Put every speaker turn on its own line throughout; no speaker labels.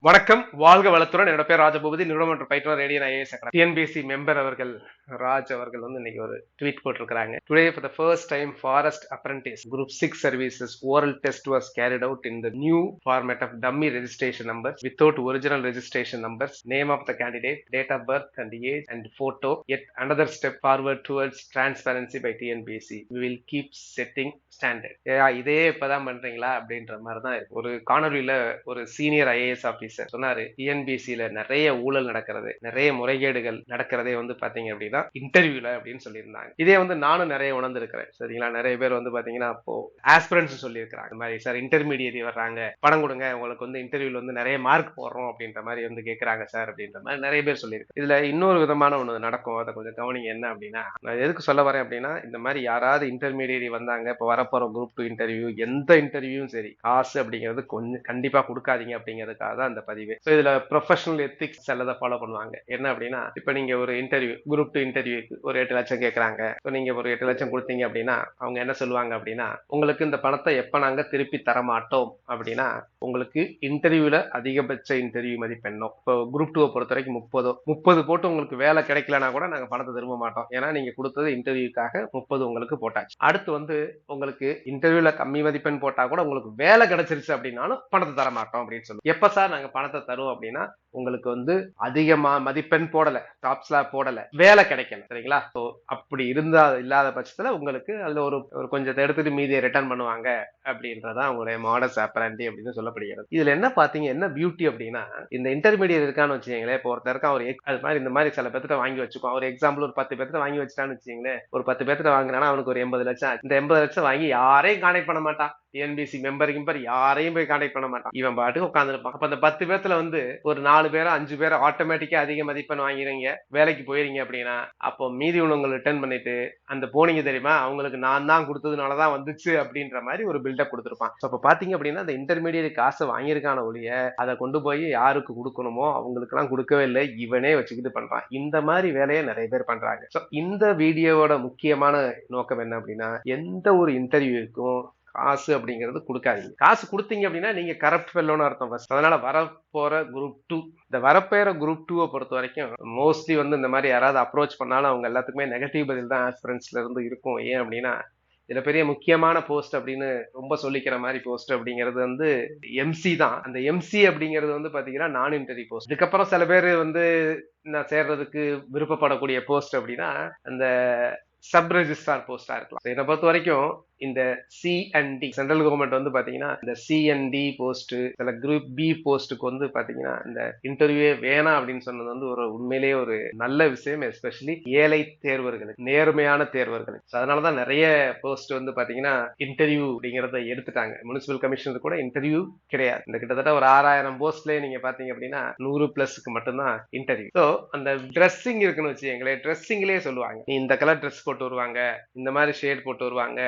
வணக்கம். வாழ்க வளத்துடன். என்னோட பேர் ராஜபூபதி. நிறுவனம் மற்றும் பயிற்றுவர் ரேடியன் ஐஏஎஸ் டிஎன்பிசி மெம்பர் அவர்கள். ராஜ் அவர்கள் வந்து இன்னைக்கு ஒரு ட்வீட் போட்டிருக்கிறாங்க. Today for the first time forest apprentice group six services oral test was carried out in the new format of dummy registration number without original registration numbers name of the candidate date of birth and age and photo it another step forward towards transparency by TNPSC we will keep setting standard இதே இப்பதான் பண்றீங்களா அப்படின்ற மாதிரி தான் இருக்கு. ஒரு காணொலியில ஒரு senior IAS officer சொன்னாரு டிஎன்பிசியில நிறைய ஊழல் நடக்கிறது நிறைய முறைகேடுகள் நடக்கிறதே வந்து பாத்தீங்க அப்படின்னா இன்டர்வியூல அப்படின்னு சொல்லியிருந்தாங்க. இதே வந்து நானும் நிறைய உணர்ந்திருக்கிறேன். சரிங்களா? நிறைய பேர் வந்து பாத்தீங்கன்னா இப்போ ஆஸ்பிரன்ஸ் சொல்லியிருக்கிறாங்க. இந்த மாதிரி சார் இன்டர்மீடியட் வர்றாங்க. படம் கொடுங்க. உங்களுக்கு வந்து இன்டர்வியூல வந்து நிறைய மார்க் போடுறோம். அப்படின்ற மாதிரி வந்து கேட்கறாங்க சார் அப்படின்ற மாதிரி நிறைய பேர் சொல்லியிருக்கு இதுல இன்னொரு விதமான ஒன்று நடக்கும். அதை கொஞ்சம் கவனிங்க. என்ன அப்படின்னா நான் எதுக்கு சொல்ல வரேன் அப்படின்னா இந்த மாதிரி யாராவது இன்டர்மீடியட் வந்தாங்க. இப்போ வரப்போற குரூப் டூ இன்டர்வியூ எந்த இன்டர்வியூவும் சரி காசு அப்படிங்கிறது கொஞ்சம் கண்டிப்பா கொடுக்காதீங்க அப்படிங்கிறதுக்காக தான் அந்த பதிவு. ஸோ இதுல ப்ரொஃபஷனல் எத்திக்ஸ் சிலதை ஃபாலோ பண்ணுவாங்க. என்ன அப்படின்னா இப்போ நீங்க ஒரு இன்டர்வியூ குரூப் டூ இன்டர்வியூக்கு ஒரு எட்டு லட்சம் கேட்குறாங்க ஸோ நீங்கள் ஒரு எட்டு லட்சம் கொடுத்தீங்க அப்படின்னா அவங்க என்ன சொல்லுவாங்க அப்படின்னா உங்களுக்கு இந்த பணத்தை எப்போ நாங்கள் திருப்பி தர மாட்டோம்? அப்படின்னா உங்களுக்கு இன்டர்வியூவில் அதிகபட்ச இன்டர்வியூ மதிப்பெண்ணோ இப்போ குரூப் டூவை பொறுத்த வரைக்கும் முப்பதோ முப்பது போட்டு உங்களுக்கு வேலை கிடைக்கலனா கூட நாங்கள் பணத்தை திரும்ப மாட்டோம். ஏன்னா நீங்கள் கொடுத்தது இன்டர்வியூக்காக முப்பது உங்களுக்கு போட்டாச்சு. அடுத்து வந்து உங்களுக்கு இன்டர்வியூவில் கம்மி மதிப்பெண் போட்டால் கூட உங்களுக்கு வேலை கிடைச்சிருச்சு அப்படின்னாலும் பணத்தை தர மாட்டோம் அப்படின்னு சொல்லி எப்போ சார் நாங்கள் பணத்தை தருவோம் அப்படின்னா உங்களுக்கு வந்து அதிகமா மதிப்பெண் போடல டாப் ஸ்லாப் போடல வேலை கிடைக்கல சரிங்களா? ஸோ அப்படி இருந்தா இல்லாத பட்சத்துல உங்களுக்கு அதுல ஒரு ஒரு கொஞ்சத்தை எடுத்துட்டு மீதியை ரிட்டர்ன் பண்ணுவாங்க அப்படின்றதா உங்களுடைய மாடஸ் ஆப்பரண்டி அப்படின்னு சொல்லப்படுகிறது. இதுல என்ன பாத்தீங்க என்ன பியூட்டி அப்படின்னா இந்த இன்டர்மீடியட் இருக்கான்னு வச்சுக்கீங்களேன். இப்போ ஒருத்தர் இருக்கான் ஒரு அது மாதிரி இந்த மாதிரி சில பேர்த்திட்ட வாங்கி வச்சுக்கோ ஒரு எக்ஸாம்பிள் ஒரு பத்து பேர்த்த வாங்கி வச்சுட்டான்னு வச்சுக்கீங்களேன். ஒரு பத்து பேர்த்திட்ட வாங்கினா அவனுக்கு ஒரு எண்பது லட்சம் இந்த எண்பது லட்சம் வாங்கி யாரையும் கான்டெக்ட் பண்ண மாட்டான். டிஎன்பிசி மெம்பர் கிம்பர் யாரையும் போய் கான்டாக்ட் பண்ண மாட்டான். இவன் பாட்டுக்கு உட்காந்துருப்பான் அப்ப அந்த பத்து பேர்த்துல வந்து ஒரு நாலு பேரோ அஞ்சு பேரோ ஆட்டோமேட்டிக்கா அதிக மதிப்பெண் வாங்கிறீங்க வேலைக்கு போயிருங்க அப்படின்னா அப்போ மீதி உள்ளவங்க ரிட்டர்ன் பண்ணிட்டு அந்த போனீங்க தெரியுமா? அவங்களுக்கு நான் தான் கொடுத்ததுனாலதான் வந்துச்சு அப்படின்ற மாதிரி ஒரு பில்டப் கொடுத்துருப்பான். அப்ப பாத்தீங்க அப்படின்னா அந்த இன்டர்மீடியட் காசை வாங்கியிருக்கான ஒழிய அதை கொண்டு போய் யாருக்கு கொடுக்கணுமோ அவங்களுக்கு எல்லாம் கொடுக்கவே இல்லை. இவனே வச்சுக்கிட்டு பண்றான். இந்த மாதிரி வேலையை நிறைய பேர் பண்றாங்க. இந்த வீடியோவோட முக்கியமான நோக்கம் என்ன அப்படின்னா எந்த ஒரு இன்டர்வியூக்கும் காசு அப்படிங்கிறது கொடுக்காதீங்க. காசு கொடுத்தீங்க அப்படின்னா நீங்க கரப்ட் ஃபெல்லோன்னு அர்த்தம் ஃபர்ஸ்ட் அதனால வரப்போற குரூப் டூ இந்த வரப்போற குரூப் டூவை பொறுத்த வரைக்கும் மோஸ்ட்லி வந்து இந்த மாதிரி யாராவது அப்ரோச் பண்ணாலும் அவங்க எல்லாத்துக்குமே நெகட்டிவ் பதில் தான் ஆஸ்பிரன்ஸ்ல இருந்து இருக்கும். ஏன் அப்படின்னா இதில் பெரிய முக்கியமான போஸ்ட் அப்படின்னு ரொம்ப சொல்லிக்கிற மாதிரி போஸ்ட் அப்படிங்கிறது வந்து எம்சி தான். அந்த எம்சி அப்படிங்கிறது வந்து பார்த்தீங்கன்னா நான் இன்டர்வியூ போஸ்ட் இதுக்கப்புறம் சில பேர் வந்து நான் சேர்றதுக்கு விருப்பப்படக்கூடிய போஸ்ட் அப்படின்னா அந்த சப் ரெஜிஸ்ட்ரார் போஸ்டா இருக்கலாம். என்னை பொறுத்த வரைக்கும் இந்த சிஎன்டி சென்ட்ரல் கவர்மெண்ட் வந்து பாத்தீங்கன்னா இந்த சிஎன்டி போஸ்ட் சில குரூப் பி போஸ்ட்டுக்கு வந்து பாத்தீங்கன்னா இந்த இன்டர்வியூவே வேணாம் அப்படின்னு சொன்னது வந்து ஒரு உண்மையிலேயே ஒரு நல்ல விஷயம் எஸ்பெஷலி ஏழை தேர்வர்களுக்கு நேர்மையான தேர்வர்களுக்கு. அதனாலதான் நிறைய போஸ்ட் வந்து பாத்தீங்கன்னா இன்டர்வியூ அப்படிங்கறத எடுத்துட்டாங்க. முனிசிபல் கமிஷனர் கூட இன்டர்வியூ கிடையாது. இந்த கிட்டத்தட்ட ஒரு ஆறாயிரம் போஸ்ட்லயே நீங்க பாத்தீங்க அப்படின்னா நூறு பிளஸ்க்கு மட்டும்தான் இன்டர்வியூ ஸோ அந்த ட்ரெஸ்ஸிங் இருக்குன்னு வச்சு எங்களை ட்ரெஸ்ஸிங்லேயே சொல்லுவாங்க. நீ இந்த கலர் ட்ரெஸ் போட்டு வருவாங்க இந்த மாதிரி ஷேட் போட்டு வருவாங்க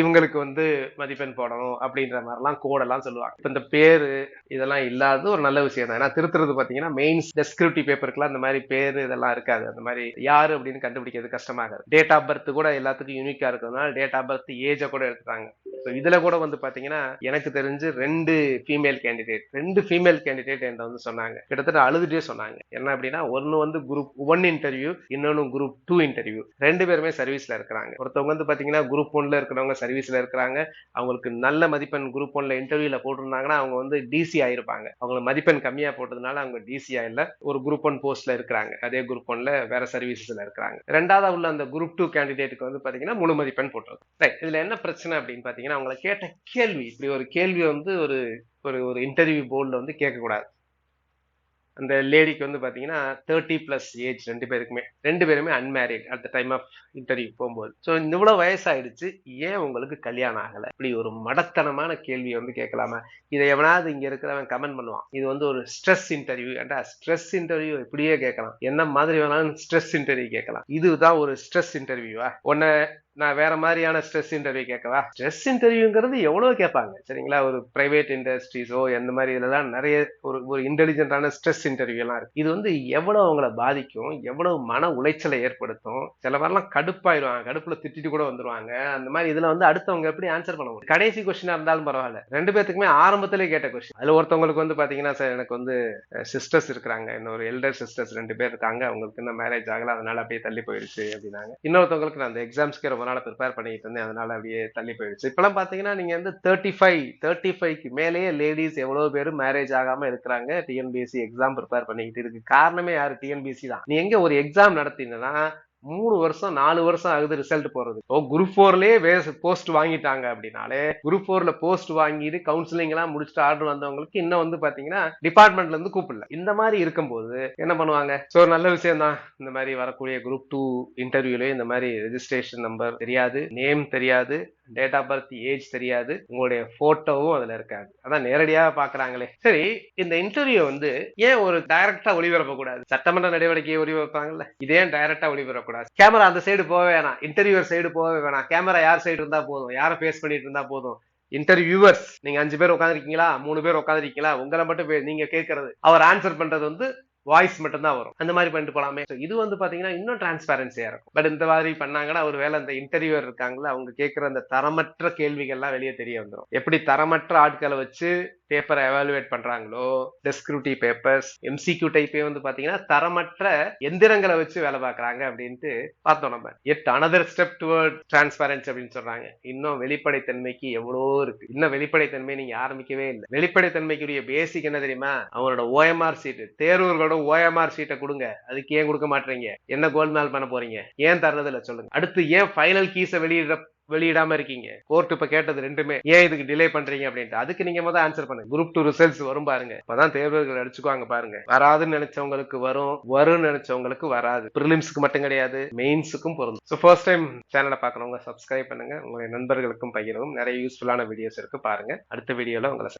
இவங்களுக்கு வந்து மதிப்பெண் போடணும் அப்படின்ற மாதிரிலாம் கோடெல்லாம் சொல்லுவாங்க. இப்போ இந்த பேர் இதெல்லாம் இல்லாதது ஒரு நல்ல விஷயம் தான். ஏன்னா திருத்துறது பார்த்தீங்கன்னா மெயின்ஸ் டெஸ்கிரிப்டிவ் பேப்பருக்குலாம் இந்த மாதிரி பேர் இதெல்லாம் இருக்காது. அந்த மாதிரி யார் அப்படின்னு கண்டுபிடிக்கிறது கஷ்டமாகாது. டேட் ஆஃப் பர்த் கூட எல்லாத்துக்கும் யூனிக்காக இருக்கிறதுனால டேட் ஆஃப் பர்த் ஏஜை கூட எடுத்துட்டாங்க ஸோ இதில் கூட வந்து பார்த்தீங்கன்னா எனக்கு தெரிஞ்சு ரெண்டு ஃபீமேல் கேண்டிடேட் ரெண்டு ஃபீமேல் கேண்டிடேட் என்ற வந்து சொன்னாங்க. கிட்டத்தட்ட அழுதுட்டே சொன்னாங்க. என்ன அப்படின்னா ஒன்று வந்து குரூப் ஒன் இன்டர்வியூ இன்னொன்று குரூப் டூ இன்டர்வியூ ரெண்டு பேருமே சர்வீஸில் இருக்கிறாங்க. ஒருத்தவங்க வந்து பார்த்தீங்கன்னா குரூப் ஒன்ல இருக்கிறவங்க சர்வீஸ்ல இருக்கிறாங்க. அவங்களுக்கு நல்ல மதிப்பெண் குரூப் ஒன்ல இன்டர்வியூல போட்டிருந்தாங்கன்னா அவங்க வந்து டிசி ஆயிருப்பாங்க. அவங்களுக்கு மதிப்பெண் கம்மியா போட்டதுனால அவங்க டிசி ஆயில ஒரு குரூப் ஒன் போஸ்ட்ல இருக்கிறாங்க. அதே குரூப் ஒன்ல வேற சர்வீசஸ்ல இருக்கிறாங்க. ரெண்டாவது உள்ள அந்த குரூப் டூ கேண்டிடேட்டுக்கு வந்து பாத்தீங்கன்னா முழு மதிப்பெண் போட்டிருக்கு ரைட் இதுல என்ன பிரச்சனை அப்படின்னு பாத்தீங்கன்னா அவங்களை கேட்ட கேள்வி இப்படி ஒரு கேள்வி வந்து ஒரு ஒரு ஒரு இன்டர்வியூ போர்டில் வந்து கேட்கக்கூடாது. அந்த லேடிக்கு வந்து பாத்தீங்கன்னா தேர்ட்டி பிளஸ் ஏஜ் ரெண்டு பேருக்குமே. ரெண்டு பேருமே unmarried at the time of interview போகும்போது. ஸோ இவ்வளவு வயசாயிடுச்சு. ஏன் உங்களுக்கு கல்யாணம் ஆகலை? இப்படி ஒரு மடத்தனமான கேள்வியை வந்து கேட்கலாமா? இதை எவனாவது இங்க இருக்கிறவன் கமெண்ட் பண்ணுவான். இது வந்து ஒரு ஸ்ட்ரெஸ் இன்டர்வியூ ஏன்டா ஸ்ட்ரெஸ் இன்டர்வியூ இப்படியே கேட்கலாம். என்ன மாதிரி வேணாலும் ஸ்ட்ரெஸ் இன்டர்வியூ கேட்கலாம். இதுதான் ஒரு ஸ்ட்ரெஸ் இன்டர்வியூவா உன்னை நான் வேற மாதிரியான ஸ்ட்ரெஸ் இன்டர்வியூ கேட்கவா? ஸ்ட்ரெஸ் இன்டர்வியூங்கிறது எவ்வளவு கேட்பாங்க? சரிங்களா? ஒரு பிரைவேட் இண்டஸ்ட்ரீஸோ எந்த மாதிரி இதெல்லாம் நிறைய ஒரு ஒரு இன்டெலிஜென்ட்டான ஸ்ட்ரெஸ் இன்டர்வியூ எல்லாம் இருக்கு. இது வந்து எவ்வளவு அவங்கள பாதிக்கும்? எவ்வளவு மன உளைச்சலை ஏற்படுத்தும்? சில பேர்லாம் கடுப்பாயிருவாங்க கடுப்புல திட்டிட்டு கூட வந்துருவாங்க. அந்த மாதிரி இதுல வந்து அடுத்தவங்க எப்படி ஆன்சர் பண்ண முடியும்? கடைசி கொஸ்டினா இருந்தாலும் பரவாயில்ல. ரெண்டு பேத்துக்குமே ஆரம்பத்திலே கேட்ட கொஸ்டின் அதுல ஒருத்தவங்களுக்கு வந்து பாத்தீங்கன்னா சார் எனக்கு வந்து சிஸ்டர்ஸ் இருக்கிறாங்க. இன்னொரு எல்டர் சிஸ்டர்ஸ் ரெண்டு பேர் இருக்காங்க. அவங்களுக்கு இன்னும் மேரேஜ் ஆகல. அதனால அப்படியே தள்ளி போயிடுச்சு அப்படின்னாங்க. இன்னொருத்தவங்களுக்கு நான் அந்த எக்ஸாம்ஸ்க்கு ரொம்ப நாள் ப்ரிப்பேர் பண்ணிட்டு இருந்தேன். அதனால அப்படியே தள்ளி போயிடுச்சு. இப்பெல்லாம் பாத்தீங்கன்னா நீங்க வந்து தேர்ட்டி ஃபைவ் தேர்ட்டி ஃபைவ்க்கு மேலேயே லேடிஸ் எவ்வளவு பேர் மேரேஜ் ஆகாம இருக்கிறாங்க? டிஎன்பிஎஸ்சி எக்ஸாம் ப்ரிப்பேர் பண்ணிக்கிட்டு இருக்கு. காரணமே யாரு? டிஎன்பிஎஸ்சி தான். நீ எங்க ஒரு எக்ஸாம் நடத்தினா மூணு வருஷம் நாலு வருஷம் ஆகுது ரிசல்ட் போறது. ஓ குரூப் ஃபோர்லயே போஸ்ட் வாங்கிட்டாங்க அப்படின்னாலே குரூப் ஃபோர்ல போஸ்ட் வாங்கிட்டு கவுன்சிலிங் எல்லாம் முடிச்சுட்டு ஆர்டர் வந்தவங்களுக்கு இன்னும் வந்து பாத்தீங்கன்னா டிபார்ட்மெண்ட்ல இருந்து கூப்பிடல. இந்த மாதிரி இருக்கும்போது என்ன பண்ணுவாங்க? சோ நல்ல விஷயம் தான். இந்த மாதிரி வரக்கூடிய குரூப் டூ இன்டர்வியூலயே இந்த மாதிரி ரெஜிஸ்ட்ரேஷன் நம்பர் தெரியாது நேம் தெரியாது. டேட் ஆஃப் பர்த் ஏஜ் தெரியாது. உங்களுடைய போட்டோவும் அதுல இருக்காது. அதான் நேரடியாக பாக்குறாங்களே சரி இந்த இன்டர்வியூ வந்து ஏன் ஒரு டைரக்டா ஒளிபரப்ப கூடாது சட்டமன்ற நடவடிக்கையை ஒளிபரப்பாங்கல்ல? இதே டைரக்டா ஒளிபரப்பக்கூடாது? கேமரா அந்த சைடு போக வேணாம். இன்டர்வியூவர் சைடு போக வேணாம். கேமரா யார் சைடு இருந்தா போதும்? யாரை ஃபேஸ் பண்ணிட்டு இருந்தா போதும்? இன்டர்வியூவர்ஸ் நீங்க அஞ்சு பேர் உட்காந்துருக்கீங்களா மூணு பேர் உட்காந்துருக்கீங்களா உங்களை மட்டும் நீங்க கேட்கறது. அவர் ஆன்சர் பண்றது வந்து வாய்ஸ் மட்டும் தான் வரும். அந்த மாதிரி பண்ணிட்டு போலாமே. இது வந்து பாத்தீங்கன்னா இன்னும் டிரான்ஸ்பேரன்சியா இருக்கும். பட் இந்த மாதிரி பண்ணாங்கன்னா ஒருவேளை அந்த இன்டர்வியூர் இருக்காங்களா அவங்க கேட்கிற அந்த தரமற்ற கேள்விகள்லாம் வெளியே தெரிய வந்துடும் எப்படி தரமற்ற ஆட்களை வச்சு பேப்பரை எவாலுவேட் பண்றாங்களோ? டெஸ்கிரிப்டிவ் பேப்பர்ஸ் எம்சிக்யூ டைப்பே வந்து பாத்தீங்கன்னா தரமற்ற எந்திரங்களை வச்சு வேலை பார்க்கறாங்க அப்படின்ட்டு பார்த்தோம் நம்ம. Yet another step toward transparency அப்படின்னு சொல்றாங்க. இன்னும் வெளிப்படைத்தன்மைக்கு எவ்வளோ இருக்கு. இன்னும் வெளிப்படைத்தன்மை நீங்க ஆரம்பிக்கவே இல்லை. வெளிப்படைத்தன்மைக்குரிய பேசிக் என்ன தெரியுமா? அவங்களோட ஓஎம்ஆர் சீட்டு தேர்வுகளோட ஓஎம்ஆர் சீட்டை கொடுங்க. அதுக்கு ஏன் கொடுக்க மாட்டீங்க என்ன கோல்மால் பண்ண போறீங்க? ஏன் தர்றது இல்லை சொல்லுங்க. அடுத்து ஏன் ஃபைனல் கீஸை வெளியிடுற வெளியிடாம இருக்கீங்க. கோர்ட் இப்ப கேட்டது ரெண்டுமே. ஏன் இதுக்கு டிலே பண்றீங்க அப்படின்ட்டு. அதுக்கு நீங்க முதல் ஆன்சர் பண்ணுங்க. குரூப் டூ ரிசல்ட்ஸ் வரும் பாருங்க. அப்பதான் தேர்வுகள் அடிச்சுக்குவாங்க பாருங்க. வராதுன்னு நினைச்சவங்களுக்கு வரும். வரும்னு நினைச்சவங்களுக்கு வராது. ப்ரிலிம்ஸ்க்கு மட்டும் கிடையாது. மெயின்ஸுக்கும் பொருந்தும். ஸோ ஃபர்ஸ்ட் டைம் சேனலை பார்க்கறவங்க சப்ஸ்கிரைப் பண்ணுங்க. உங்களுடைய நண்பர்களுக்கும் பகிரவும். நிறைய யூஸ்ஃபுல்லான வீடியோஸ் இருக்கு. பாருங்க. அடுத்த வீடியோல உங்களை